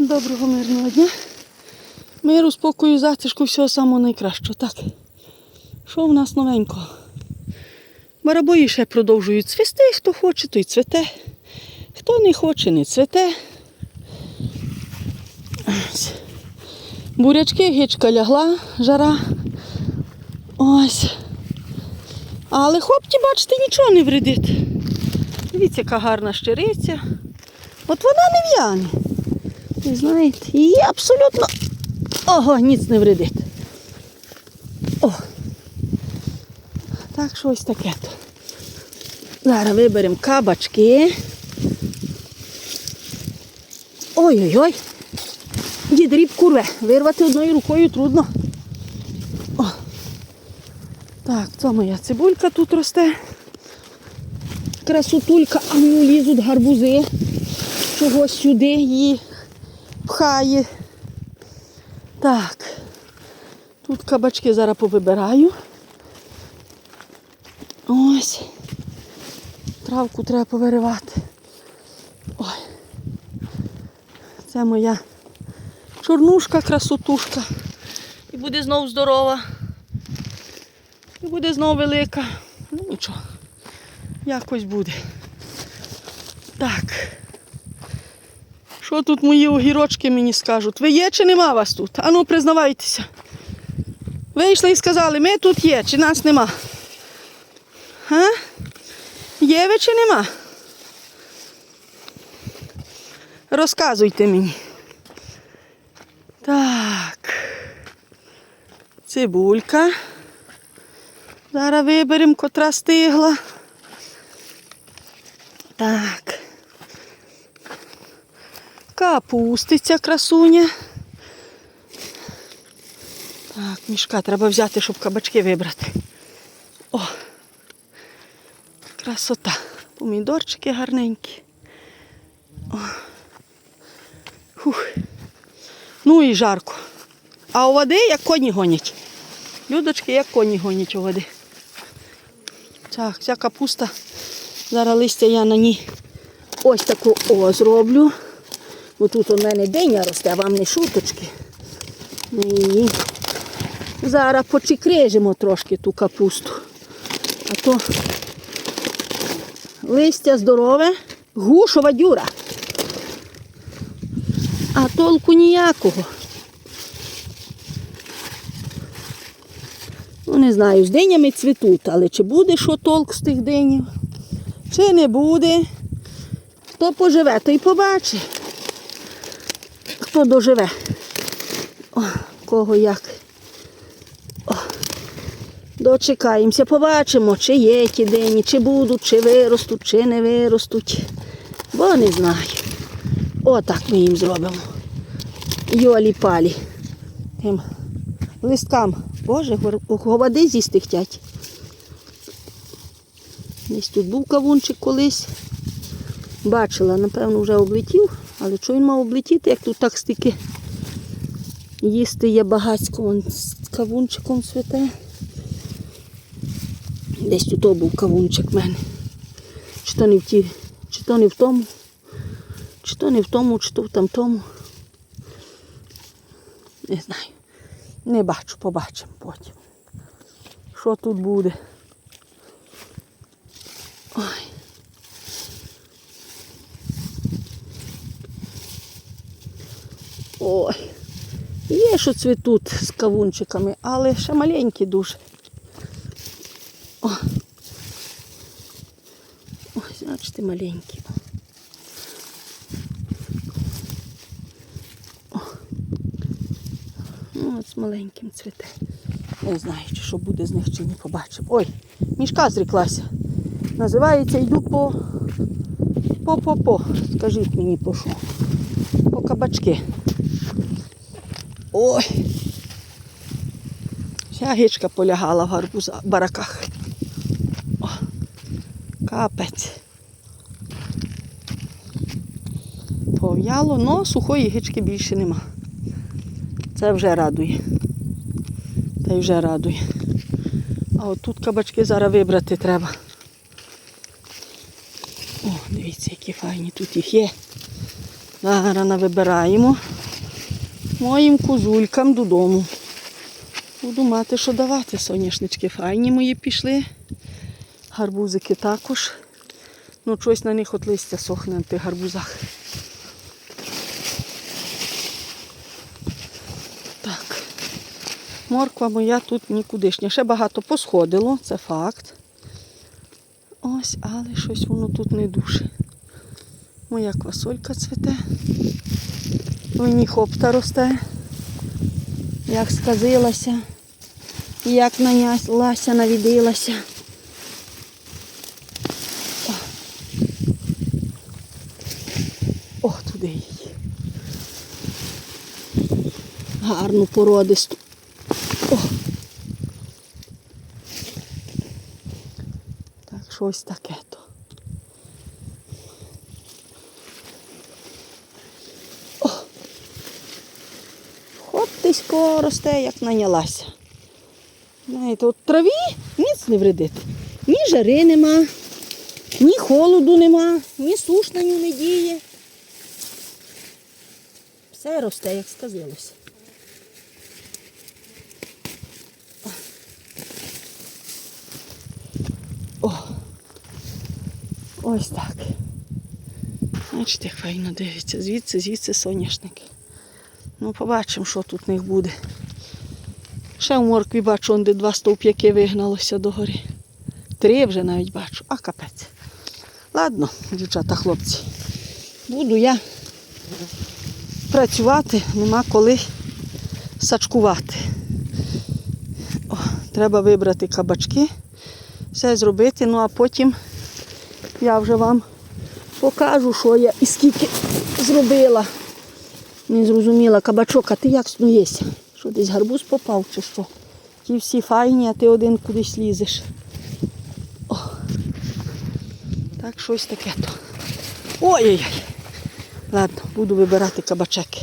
Доброго мирного дня. Миру, спокою, затишку, всього самого найкращого. Так. Що в нас новенького? Барабої ще продовжують цвісти, хто хоче, той цвете. Хто не хоче, не цвете. Бурячки, гичка лягла, жара. Ось. Але хлопці, бачите, нічого не вредить. Дивіться, яка гарна щириця. От вона не в'яне. Ви знаєте, її абсолютно ого, ніц не вредить. О. Так що ось таке. то. Зараз виберемо кабачки. Ой-ой-ой. Дід ріб курве. Вирвати одною рукою трудно. О. Так, це моя цибулька тут росте. Красотулька, а ну лізуть гарбузи. Чогось сюди її пхає. Так. Тут кабачки зараз повибираю. Ось. Травку треба повиривати. Ой. Це моя чорнушка, красотушка. І буде знов здорова. І буде знов велика. Ну нічого. Якось буде. Так. Що тут мої огірочки мені скажуть? Ви є чи нема вас тут? Ану, признавайтеся. Вийшли і сказали, ми тут є, чи нас нема. А? Є ви чи нема? Розказуйте мені. Так. Цибулька. Зараз виберемо, котра стигла. Так. Капустиця красуня. Так, мішка треба взяти, щоб кабачки вибрати. О! Красота. Помідорчики гарненькі. О. Фух. Ну і жарко. А у води як коні гонять. Людочки, як коні гонять у води. Так, ця капуста. Зараз листя я на ній ось таку о зроблю. Бо тут у мене диня росте, а вам не шуточки. І зараз почекрежимо трошки ту капусту. А то листя здорове, гушова дюра. А толку ніякого. Ну, не знаю, з динями цвітуть, але чи буде що толк з тих динів, чи не буде, хто поживе, той побачить. Хто доживе. О, кого як. О. Дочекаємося, побачимо, чи є ті дині, чи будуть, чи виростуть, чи не виростуть. Бо не знаю. Отак ми їм зробимо. Йолі-палі. Тим листкам. Боже, з'їсти хотять. Десь тут був кавунчик колись. Бачила, напевно, вже облетів, але що він мав облетіти, як тут так стільки їсти є багацько, вон з кавунчиком цвете. Десь тут був кавунчик в мене. Чи то не в ті, чи то не в тому, чи то не в тому, чи то в там тому. Не знаю. Не бачу, побачимо потім. Що тут буде. Ой. Є, що цвітуть з кавунчиками, але ще маленькі дуже. О. Ось, бачите, маленькі. Ну, от з маленьким цвіте. Не знаю, чи що буде з них, чи не побачимо. Ой, мішка зріклася. Називається йду по по-по-по. Скажіть мені по що. По кабачки. Ой. Вся гичка полягала в гарбуза, бараках. О, капець. Пов'яло, але сухої гички більше нема. Це вже радує. Та й вже радує. А от тут кабачки зараз вибрати треба. О, дивіться, які файні тут їх є. Зараз вибираємо. Моїм кузулькам додому. Буду мати, що давати. Соняшнички файні мої пішли. Гарбузики також. Ну, щось на них от листя сохне на тих гарбузах. Так. Морква моя тут нікудишня. Ще багато посходило, це факт. Ось, але щось воно тут не дуже. Моя квасолька цвіте. Мені хопта росте. Як сказилася. Як нанялася, навідилася. О. О, туди її. Гарну породисту. О. Так, щось таке то. О. Хоптисько росте, як нанялася. Знаєте, от траві ніц не вредить. Ні жари нема, ні холоду нема, ні суш на ню не діє. Все росте, як сказилося. О, ось так. Бачите, файно дивиться. Звідси, звідси соняшники. Ну, побачимо, що тут в них буде. Ще в моркві бачу, де два стовп'яки вигналося догори. Три вже навіть бачу, а капець. Ладно, дівчата, хлопці. Буду я працювати, нема коли сачкувати. О, треба вибрати кабачки, все зробити, ну а потім я вже вам покажу, що я і скільки зробила. Не зрозуміла, кабачок, а ти як снуєшся? Що десь гарбуз попав чи що? Ті всі файні, а ти один кудись лізеш. О. Так щось таке то. Ой-ой-ой. Ладно, буду вибирати кабачки.